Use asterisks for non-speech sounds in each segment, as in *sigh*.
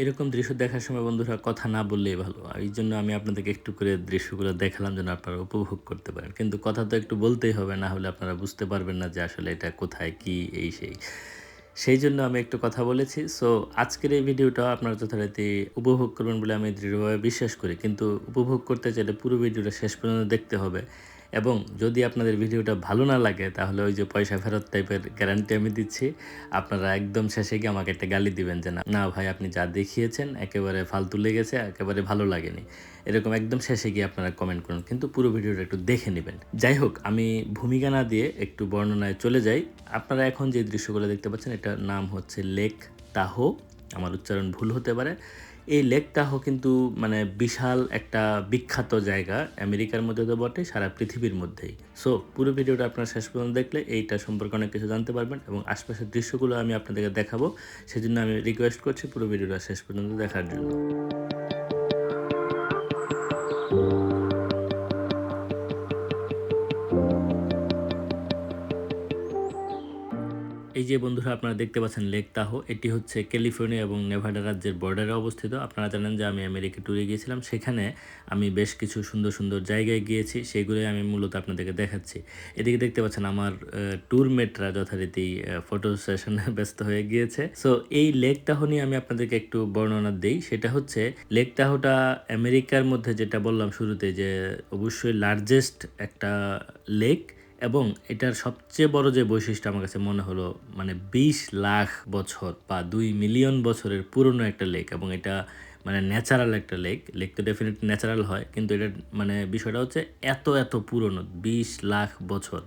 এরকম দৃশ্য দেখার সময় বন্ধুরা কথা না বললেই ভালো। এই জন্য আমি আপনাদেরকে একটু করে দৃশ্যগুলো দেখালাম যেন আপনারা উপভোগ করতে পারেন। কিন্তু কথা তো একটু বলতেই হবে, না হলে আপনারা বুঝতে পারবেন না যে আসলে এটা কোথায়, কি, এই, সেই। সেই জন্য আমি একটু কথা বলেছি। সো, আজকের এই ভিডিওটা আপনারা যথারীতি উপভোগ করবেন বলে আমি দৃঢ়ভাবে বিশ্বাস করি। কিন্তু উপভোগ করতে চাইলে পুরো ভিডিওটা শেষ পর্যন্ত দেখতে হবে। এবং যদি আপনাদের ভিডিওটা ভালো না লাগে, তাহলে ওই যে পয়সা ফেরত টাইপের গ্যারান্টি আমি দিচ্ছি। আপনারা একদম শেষে গিয়ে আমাকে একটা গালি দিবেন যে, না না ভাই, আপনি যা দেখিয়েছেন একেবারে ফালতু লেগেছে, একেবারে ভালো লাগেনি। এরকম একদম শেষে গিয়ে আপনারা কমেন্ট করুন, কিন্তু পুরো ভিডিওটা একটু দেখে নেবেন। যাই হোক, আমি ভূমিকা না দিয়ে একটু বর্ণনায় চলে যাই। আপনারা এখন যে দৃশ্যগুলো দেখতে পাচ্ছেন, এটার নাম হচ্ছে লেক তাহো। আমার উচ্চারণ ভুল হতে পারে। এই লেক তাহো কিন্তু মানে বিশাল একটা বিখ্যাত জায়গা। আমেরিকার মধ্যে তো বটে, সারা পৃথিবীর মধ্যেই। সো পুরো ভিডিওটা আপনারা শেষ পর্যন্ত দেখলে এইটা সম্পর্কে অনেক কিছু জানতে পারবেন এবং আশপাশের দৃশ্যগুলো আমি আপনাদেরকে দেখাবো। সেজন্য আমি রিকোয়েস্ট করছি পুরো ভিডিওটা শেষ পর্যন্ত দেখার জন্য। যে বন্ধুরা আপনারা দেখতে পাচ্ছেন লেক তাহো, এটি হচ্ছে ক্যালিফোর্নিয়া এবং নেভাডা রাজ্যের বর্ডারে অবস্থিত। আপনারা জানেন যে আমি আমেরিকা ট্যুরে গিয়েছিলাম, সেখানে আমি বেশ কিছু সুন্দর সুন্দর জায়গায় গিয়েছি, সেগুলোই আমি মূলত আপনাদেরকে দেখাচ্ছি। এদিকে দেখতে পাচ্ছেন আমার ট্যুরমেটরা যথারীতি ফটো সেশনে ব্যস্ত হয়ে গিয়েছে। সো এই লেক তাহো নিয়ে আমি আপনাদেরকে একটু বর্ণনা দিই, সেটা হচ্ছে লেক তাহোটা আমেরিকার মধ্যে যেটা বললাম শুরুতে যে অবশ্যই লার্জেস্ট একটা লেক এবং এটার সবচেয়ে বড় যে বৈশিষ্ট্য আমার কাছে মনে হলো মানে বিশ লাখ বছর বা দুই মিলিয়ন বছরের পুরনো একটা লেক এবং এটা মানে ন্যাচারাল একটা লেক লেক তো ডেফিনেটলি ন্যাচারাল হয়, কিন্তু এটা মানে বিষয়টা হচ্ছে এত এত পুরনো, বিশ লাখ বছর।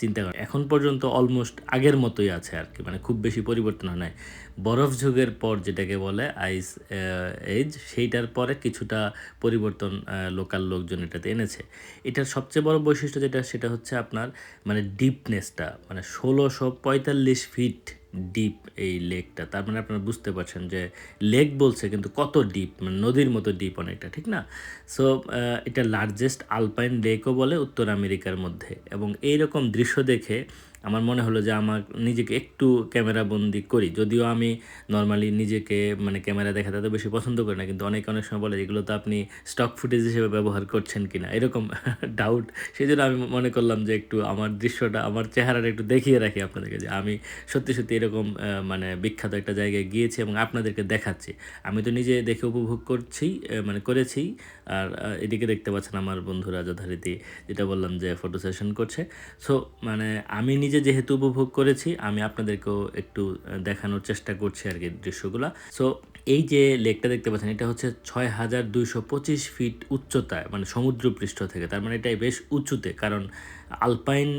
চিন্তা করেন এখন পর্যন্ত অলমোস্ট আগের মতোই আছে আর কি মানে খুব বেশি পরিবর্তন হয় নাই। বরফ যুগের পর যেটাকে বলে আইস এজ সেইটার পরে কিছুটা পরিবর্তন লোকাল লোকজন এটাতে এনেছে। এটার সবচেয়ে বড় বৈশিষ্ট্য যেটা, সেটা হচ্ছে আপনার মানে ডিপনেসটা মানে ষোলোশো পঁয়তাল্লিশ ফিট ডিপ এই লেকটা তার মানে আপনারা বুঝতে পারছেন যে লেক বলছে কিন্তু কত ডিপ মানে নদীর মতো ডিপ অনেকটা, ঠিক না? সো এটা লার্জেস্ট আলপাইন লেকও বলে উত্তর আমেরিকার মধ্যে। এবং এইরকম দৃশ্য দেখে আমার মনে হলো যে আমার নিজেকে একটু ক্যামেরা বন্দি করি। যদিও আমি নর্মালি নিজেকে মানে ক্যামেরা দেখাতে তো বেশি পছন্দ করি না, কিন্তু অনেকে অনেক সময় বলে এগুলো তো আপনি স্টক ফুটেজ হিসেবে ব্যবহার করছেন কি না এরকম ডাউট সেই জন্য আমি মনে করলাম যে একটু আমার দৃশ্যটা, আমার চেহারাটা একটু দেখিয়ে রাখি আপনাদেরকে যে আমি সত্যি সত্যি এরকম মানে বিখ্যাত একটা জায়গায় গিয়েছি এবং আপনাদেরকে দেখাচ্ছি। আমি তো নিজে দেখে উপভোগ করছি মানে করেছি। আর এদিকে দেখতে পাচ্ছেন আমার বন্ধুরা যথারীতি যেটা বললাম যে ফটো সেশন করছে। সো মানে আমি নিজে যেহেতু উপভোগ করেছি, আমি আপনাদেরকেও একটু দেখানোর চেষ্টা করছি আর কি দৃশ্যগুলো। সো এই যে লেকটা দেখতে পাচ্ছেন, এটা হচ্ছে ছয় হাজার দুইশো পঁচিশ ফিট উচ্চতায় মানে সমুদ্র পৃষ্ঠ থেকে। তার মানে এটাই বেশ উঁচুতে, কারণ আলপাইন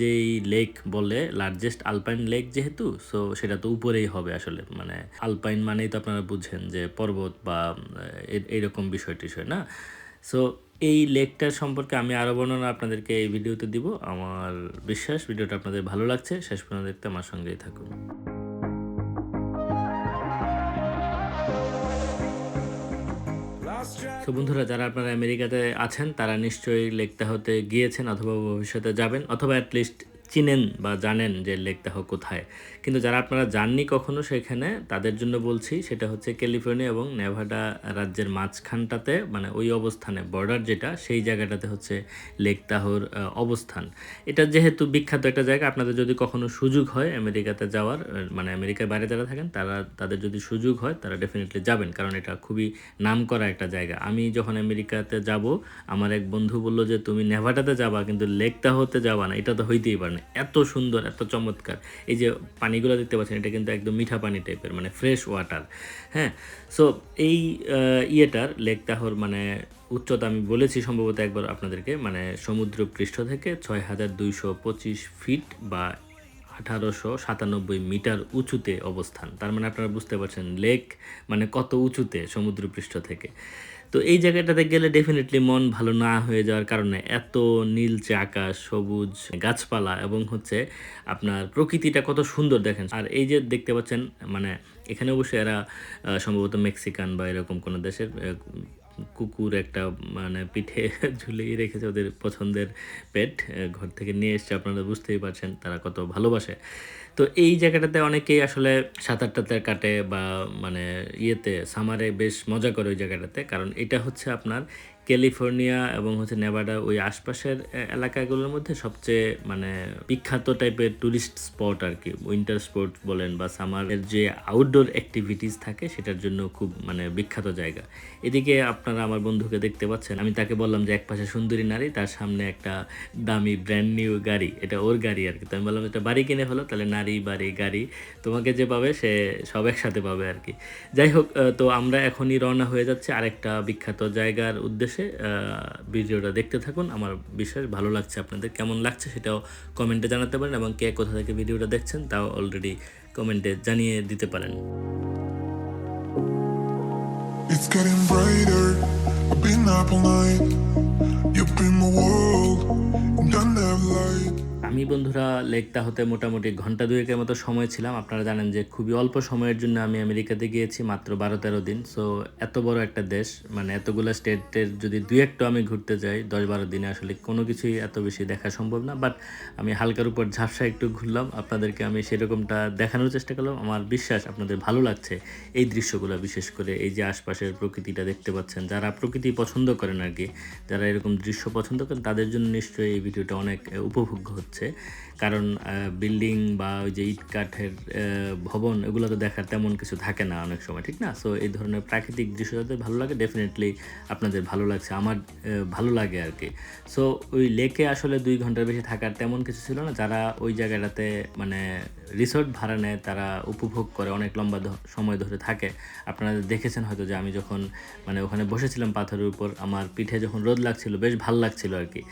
যেই লেক বলে লার্জেস্ট আলপাইন লেক যেহেতু সো সেটা তো উপরেই হবে আসলে। মানে আলপাইন মানেই তো আপনারা বুঝেন যে পর্বত বা এইরকম বিষয় টিষয় না? সো এই লেকটার সম্পর্কে আমি আরও বর্ণনা আপনাদেরকে এই ভিডিওতে দিব। আমার বিশ্বাস ভিডিওটা আপনাদের ভালো লাগছে, শেষ পর্যন্ত দেখতে আমার সঙ্গেই থাকুন। তো বন্ধুরা, যারা আপনারা আমেরিকাতে আছেন, তারা নিশ্চয়ই লেকটা হতে গিয়েছেন অথবা ভবিষ্যতে যাবেন, অথবা অ্যাটলিস্ট চিনেন বা জানেন যে লেকদাহ কোথায়। কিন্তু যারা আপনারা যাননি কখনো সেখানে, তাদের জন্য বলছি, সেটা হচ্ছে ক্যালিফোর্নিয়া এবং নেভাডা রাজ্যের মাঝখানটাতে মানে ওই অবস্থানে, বর্ডার যেটা, সেই জায়গাটাতে হচ্ছে লেক লেকদাহর অবস্থান। এটা যেহেতু বিখ্যাত একটা জায়গা, আপনাদের যদি কখনো সুযোগ হয় আমেরিকাতে যাওয়ার মানে আমেরিকার বাইরে যারা থাকেন, তারা, তাদের যদি সুযোগ হয়, তারা ডেফিনেটলি যাবেন, কারণ এটা খুবই নাম করা একটা জায়গা। আমি যখন আমেরিকাতে যাব, আমার এক বন্ধু বলল যে, তুমি নেভাডাতে যাবা, কিন্তু লেক লেকদাহতে যাবা না। এটা তো হইতেই পারে না এত সুন্দর, এত চমৎকার। এই যে পানিগুলো দেখতে পাচ্ছেন, এটা কিন্তু একদম মিঠা পানি টাইপের মানে ফ্রেশ ওয়াটার হ্যাঁ? সো এই ইয়েটার লেক তাহর মানে উচ্চতা আমি বলেছি সম্ভবত একবার আপনাদেরকে মানে সমুদ্র পৃষ্ঠ থেকে ছয় হাজার দুইশো পঁচিশ ফিট বা আঠারোশো সাতানব্বই মিটার উঁচুতে অবস্থান। তার মানে আপনারা বুঝতে পারছেন লেক মানে কত উঁচুতে সমুদ্রপৃষ্ঠ থেকে। তো এই জায়গাটাতে গেলে ডেফিনেটলি মন ভালো না হয়ে যাওয়ার কারণে এত নীলচে আকাশ, সবুজ গাছপালা এবং হচ্ছে আপনার প্রকৃতিটা কত সুন্দর দেখেন। আর এই যে দেখতে পাচ্ছেন মানে এখানে অবশ্যই এরা সম্ভবত মেক্সিকান বা এরকম কোনো দেশের কুকুর একটা মানে পিঠে *laughs* ঝুলিয়ে রেখেছে ওদের পছন্দের পেট ঘর থেকে নিয়ে এসছে। আপনারা বুঝতেই পারছেন তারা কত ভালোবাসে। তো এই জায়গাটাতে অনেকেই আসলে সাঁতারটাতে কাটে বা মানে ইয়েতে, সামারে বেশ মজা করে ওই জায়গাটাতে। কারণ এটা হচ্ছে আপনার ক্যালিফোর্নিয়া এবং হচ্ছে নেভাডা ওই আশপাশের এলাকাগুলোর মধ্যে সবচেয়ে মানে বিখ্যাত টাইপের টুরিস্ট স্পট আর কি। উইন্টার স্পোর্ট বলেন বা সামারের যে আউটডোর অ্যাক্টিভিটিস থাকে, সেটার জন্য খুব মানে বিখ্যাত জায়গা। এদিকে আপনারা আমার বন্ধুকে দেখতে পাচ্ছেন, আমি তাকে বললাম যে, এক পাশে সুন্দরী নারী, তার সামনে একটা দামি ব্র্যান্ড নিউ গাড়ি। এটা ওর গাড়ি আর কি। তো আমি বললাম একটা বাড়ি কিনে ফেলো তাহলে নারী বাড়ি গাড়ি তোমাকে যে পাবে, সে সব একসাথে পাবে আর কি। যাই হোক তো আমরা এখনই রওনা হয়ে যাচ্ছে আরেকটা বিখ্যাত জায়গার উদ্দেশ্যে। আহ, ভিডিওটা দেখতে থাকুন আমার বিশেষ ভালো লাগছে আপনাদের কেমন লাগছে সেটাও কমেন্টে জানাতে পারেন এবং কে কোথা থেকে ভিডিওটা দেখছেন তাও অলরেডি কমেন্টে জানিয়ে দিতে পারেন It's getting brighter. I've been up all night. You've been my world, lied. আমি বন্ধুরা লেকটা হতে মোটামুটি ঘণ্টা দুয়েকের মতো সময় ছিলাম। আপনারা জানেন যে খুবই অল্প সময়ের জন্য আমি আমেরিকাতে গিয়েছি মাত্র বারো তেরো দিন। সো এত বড় একটা দেশ মানে এতগুলো স্টেটের যদি দুই একটা আমি ঘুরতে যাই দশ বারো দিনে আসলে কোনো কিছুই এত বেশি দেখা সম্ভব না। বাট আমি হালকার উপর ঝাপসা একটু ঘুরলাম। আপনাদেরকে আমি সেরকমটা দেখানোর চেষ্টা করলাম। আমার বিশ্বাস আপনাদের ভালো লাগছে এই দৃশ্যগুলো, বিশেষ করে এই যে আশপাশের প্রকৃতিটা দেখতে পাচ্ছেন। যারা প্রকৃতি পছন্দ করেন আর কি, যারা এরকম দৃশ্য পছন্দ করেন, তাদের জন্য নিশ্চয়ই এই ভিডিওটা অনেক উপভোগ্য হচ্ছে। কারণ বিল্ডিং বা ওই যে ইট কাঠের ভবন এগুলো তো দেখার তেমন কিছু থাকে না অনেক সময়, ঠিক না? সো এই ধরনের প্রাকৃতিক দৃশ্য যাদের ভালো লাগে ডেফিনেটলি আপনাদের ভালো লাগছে, আমার ভালো লাগে আর কি। সো ওই লেকে আসলে দুই ঘণ্টার বেশি থাকার তেমন কিছু ছিল না, যারা ওই জায়গাটাতে মানে রিসোর্ট ভাড়া নেয়, তারা উপভোগ করে, অনেক লম্বা সময় ধরে থাকে। আপনারা দেখেছেন হয়তো যে আমি যখন মানে ওখানে বসেছিলাম পাথরের উপর, আমার পিঠে যখন রোদ লাগছিল, বেশ ভালো লাগছিল আর কি।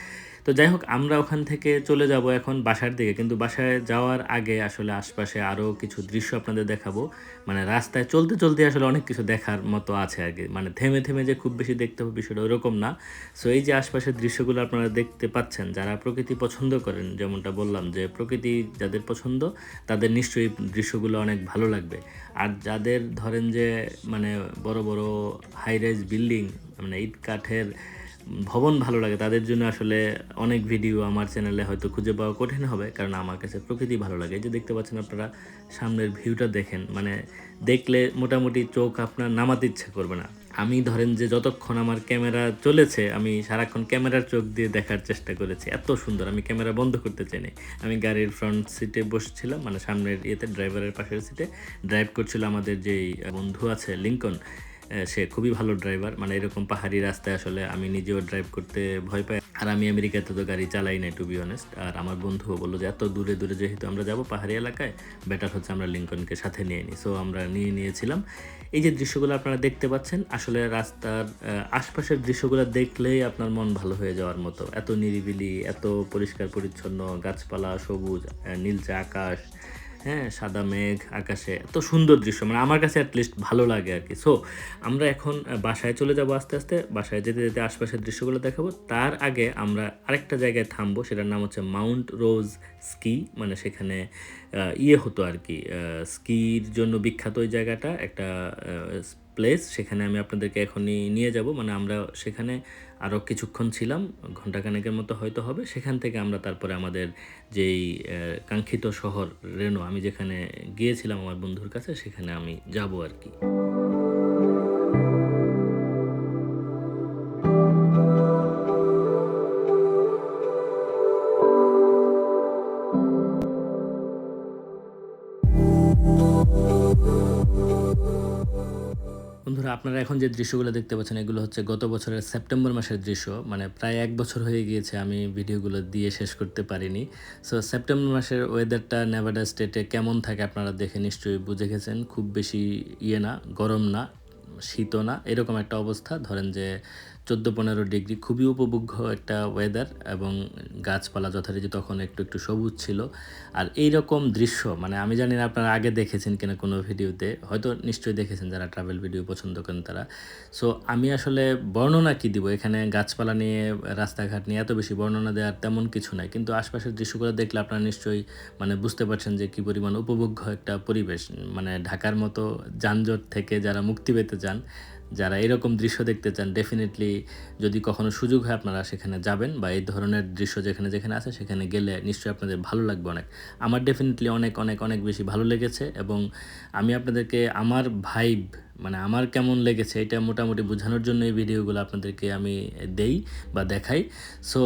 তো যাই হোক, আমরা ওখান থেকে চলে যাব এখন বাসার দিকে। কিন্তু বাসায় যাওয়ার আগে আসলে আশপাশে আরও কিছু দৃশ্য আপনাদের দেখাবো। মানে রাস্তায় চলতে চলতে আসলে অনেক কিছু দেখার মতো আছে আর কি। মানে থেমে থেমে যে খুব বেশি দেখতে হবে বিষয়টা ওরকম না। সো এই যে আশপাশের দৃশ্যগুলো আপনারা দেখতে পাচ্ছেন, যারা প্রকৃতি পছন্দ করেন, যেমনটা বললাম যে প্রকৃতি যাদের পছন্দ, তাদের নিশ্চয়ই দৃশ্যগুলো অনেক ভালো লাগবে। আর যাদের ধরেন যে মানে বড় বড় হাই রাইজ বিল্ডিং মানে ইট কাঠের ভবন ভালো লাগে। তাদের জন্য আসলে অনেক ভিডিও আমার চ্যানেলে হয়তো খুঁজে পাওয়া কঠিন হবে, কারণ আমার কাছে প্রকৃতি ভালো লাগে। যে দেখতে পাচ্ছেন আপনারা, সামনের ভিউটা দেখেন। মানে দেখলে মোটামুটি চোখ আপনার নামাতে ইচ্ছে করবে না। আমি ধরেন যে যতক্ষণ আমার ক্যামেরা চলেছে, আমি সারাক্ষণ ক্যামেরার চোখ দিয়ে দেখার চেষ্টা করেছি। এত সুন্দর, আমি ক্যামেরা বন্ধ করতে চাইনি। আমি গাড়ির ফ্রন্ট সিটে বসেছিলাম মানে সামনের ইয়েতে ড্রাইভারের পাশের সিটে ড্রাইভ করছিল আমাদের যেই বন্ধু আছে, লিঙ্কন। সে খুবই ভালো ড্রাইভার। মানে এরকম পাহাড়ি রাস্তায় আসলে আমি নিজেও ড্রাইভ করতে ভয় পাই। আর আমি আমেরিকাতে তো গাড়ি চালাই নাই টু বি অনেস্ট আর আমার বন্ধুও বলল যে, এত দূরে দূরে যেহেতু আমরা যাব পাহাড়ি এলাকায় বেটার হচ্ছে আমরা লিঙ্কনকে সাথে নিয়ে নিই সো আমরা নিয়ে নিয়েছিলাম। এই যে দৃশ্যগুলো আপনারা দেখতে পাচ্ছেন, আসলে রাস্তার আশপাশের দৃশ্যগুলো দেখলেই আপনার মন ভালো হয়ে যাওয়ার মতো। এত নিরিবিলি, এত পরিষ্কার পরিচ্ছন্ন, গাছপালা সবুজ নীলচে আকাশ হ্যাঁ সাদা মেঘ, আকাশে এত সুন্দর দৃশ্য মানে আমার কাছে অ্যাটলিস্ট ভালো লাগে আর কি। সো আমরা এখন বাসায় চলে যাব আস্তে আস্তে, বাসায় যেতে যেতে আশপাশের দৃশ্যগুলো দেখাবো। তার আগে আমরা আরেকটা জায়গায় থামবো, সেটার নাম হচ্ছে মাউন্ট রোজ স্কি মানে সেখানে ইয়ে হতো আর কি স্কির জন্য বিখ্যাত ওই জায়গাটা, একটা প্লেস সেখানে আমি আপনাদেরকে এখনই নিয়ে যাব মানে আমরা সেখানে আরও কিছুক্ষণ ছিলাম ঘন্টাখানেকের মতো হয়তো হবে। সেখান থেকে আমরা তারপরে আমাদের যেই কাঙ্ক্ষিত শহর রেনো আমি যেখানে গিয়েছিলাম আমার বন্ধুর কাছে, সেখানে আমি যাব আর কি। আপনারা এখন যে দৃশ্যগুলো দেখতে পাচ্ছেন, এগুলো হচ্ছে গত বছরের সেপ্টেম্বর মাসের দৃশ্য। মানে প্রায় এক বছর হয়ে গিয়েছে আমি ভিডিওগুলো দিয়ে শেষ করতে পারিনি। সো সেপ্টেম্বর মাসের ওয়েদারটা নেভাডা স্টেটে কেমন থাকে আপনারা দেখে নিশ্চয়ই বুঝে গেছেন। খুব বেশি ইয়ে না, গরম না শীত না, এরকম একটা অবস্থা। ধরেন যে চোদ্দ পনেরো ডিগ্রি খুবই উপভোগ্য একটা ওয়েদার এবং গাছপালা যথারীতি তখন একটু একটু সবুজ ছিল। আর এই রকম দৃশ্য মানে আমি জানি না আপনারা আগে দেখেছেন কিনা কোনো ভিডিওতে, হয়তো নিশ্চয়ই দেখেছেন যারা ট্রাভেল ভিডিও পছন্দ করেন তারা। সো আমি আসলে বর্ণনা কি দিব? এখানে গাছপালা নিয়ে, রাস্তাঘাট নিয়ে এত বেশি বর্ণনা দেওয়ার তেমন কিছু নাই। কিন্তু আশপাশের দৃশ্যগুলো দেখলে আপনারা নিশ্চয়ই মানে বুঝতে পারছেন যে কী পরিমাণ উপভোগ্য একটা পরিবেশ। মানে ঢাকার মতো যানজট থেকে যারা মুক্তি পেতে চান যারা এরকম দৃশ্য দেখতে চান ডেফিনেটলি যদি কখনো সুযোগ হয় আপনারা সেখানে যাবেন বা এই ধরনের দৃশ্য যেখানে যেখানে আছে সেখানে গেলে নিশ্চয়ই আপনাদের ভালো লাগবে অনেক। আমার ডেফিনেটলি অনেক অনেক অনেক বেশি ভালো লেগেছে এবং আমি আপনাদেরকে, আমার ভাইব মানে আমার কেমন লেগেছে এটা মোটামুটি বোঝানোর জন্য এই ভিডিওগুলো আপনাদেরকে আমি দেই বা দেখাই। সো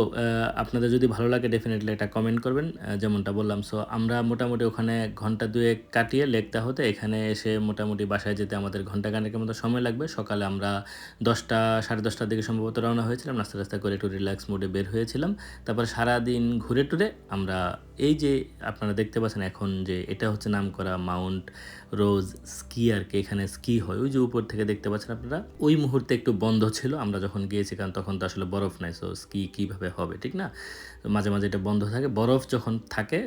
আপনাদের যদি ভালো লাগে ডেফিনেটলি এটা কমেন্ট করবেন। যেমনটা বললাম সো আমরা মোটামুটি ওখানে ঘণ্টা দুয়েক কাটিয়ে লেকটা হতে এখানে এসে মোটামুটি বাসায় যেতে আমাদের ঘণ্টা খানেকের মতো সময় লাগবে। সকালে আমরা দশটা, সাড়ে দশটার দিকে সম্ভবত রওনা হয়েছিলাম। নাস্তা রাস্তা করে একটু রিল্যাক্স মোডে বের হয়েছিলাম। তারপর সারাদিন ঘুরে টুরে আমরা এই যে আপনারা দেখতে পাচ্ছেন এখন যে এটা হচ্ছে নাম করা মাউন্ট রোজ স্কি আর কি, এখানে স্কি হয়। ওই যে উপর থেকে দেখতে পাচ্ছেন আপনারা, ওই মুহূর্তে একটু বন্ধ ছিল, আমরা যখন গিয়েছি, কারণ তখন তো আসলে বরফ নাই সো স্কি কীভাবে হবে, ঠিক না? মাঝে মাঝে এটা বন্ধ থাকে। বরফ যখন থাকে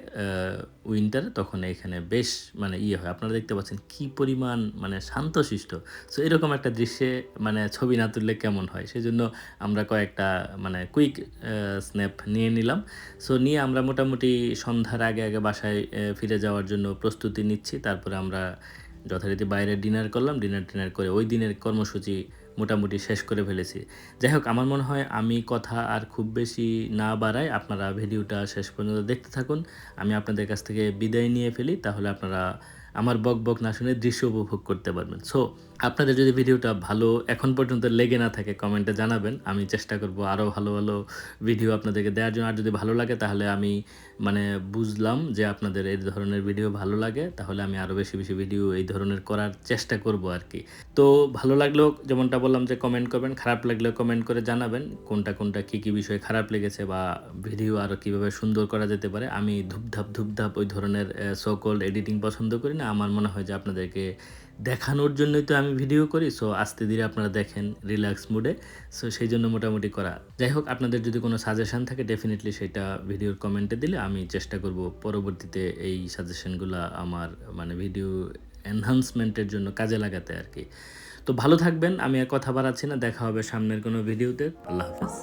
উইন্টারে তখন এখানে বেশ মানে ইয়ে হয়। আপনারা দেখতে পাচ্ছেন কি পরিমাণ মানে শান্তশিষ্ট। সো এরকম একটা দৃশ্যে মানে ছবি না তুললে কেমন হয়? সেই জন্য আমরা কয়েকটা মানে কুইক স্ন্যাপ নিয়ে নিলাম। সো নিয়ে আমরা মোটামুটি সন্ধ্যার আগে আগে বাসায় ফিরে যাওয়ার জন্য প্রস্তুতি নিচ্ছি। তারপরে আমরা যথারীতি বাইরে ডিনার করলাম। ডিনার টিনার করে ওই দিনের কর্মসূচি মোটামুটি শেষ করে ফেলেছি। যাই হোক, আমার মনে হয় আমি কথা আর খুব বেশি না বাড়াই আপনারা ভিডিওটা শেষ পর্যন্ত দেখতে থাকুন। আমি আপনাদের কাছ থেকে বিদায় নিয়ে ফেলি। তাহলে আপনারা আমার বক বক না শুনে দৃশ্য উপভোগ করতে পারবেন। সো আপনাদের যদি ভিডিওটা ভালো এখন পর্যন্ত লেগে না থাকে কমেন্টে জানাবেন। আমি চেষ্টা করব আরও ভালো ভালো ভিডিও আপনাদেরকে দেওয়ার জন্য। আর যদি ভালো লাগে, তাহলে আমি মানে বুঝলাম যে আপনাদের এই ধরনের ভিডিও ভালো লাগে, তাহলে আমি আরও বেশি বেশি ভিডিও এই ধরনের করার চেষ্টা করব আর কি তো ভালো লাগলেও যেমনটা বললাম যে কমেন্ট করবেন, খারাপ লাগলেও কমেন্ট করে জানাবেন, কোনটা কোনটা কী কী বিষয়ে খারাপ লেগেছে বা ভিডিও আরও কীভাবে সুন্দর করা যেতে পারে, আমি ধূপধাপ ধূপধাপ ওই ধরনের সকল এডিটিং পছন্দ করি না। আমার মনে হয় যে আপনাদেরকে দেখানোর জন্যই তো আমি ভিডিও করি সো আস্তে ধীরে আপনারা দেখেন রিল্যাক্স মুডে সো সেই জন্য মোটামুটি করা। যাই হোক, আপনাদের যদি কোনো সাজেশান থাকে ডেফিনেটলি সেটা ভিডিওর কমেন্টে দিলে আমি চেষ্টা করব পরবর্তীতে এই সাজেশানগুলো আমার মানে ভিডিও এনহান্সমেন্টের জন্য কাজে লাগাতে আর কি। তো ভালো থাকবেন, আমি আর কথা বাড়াচ্ছি না, দেখা হবে সামনের কোনো ভিডিওতে আল্লাহ হাফিজ।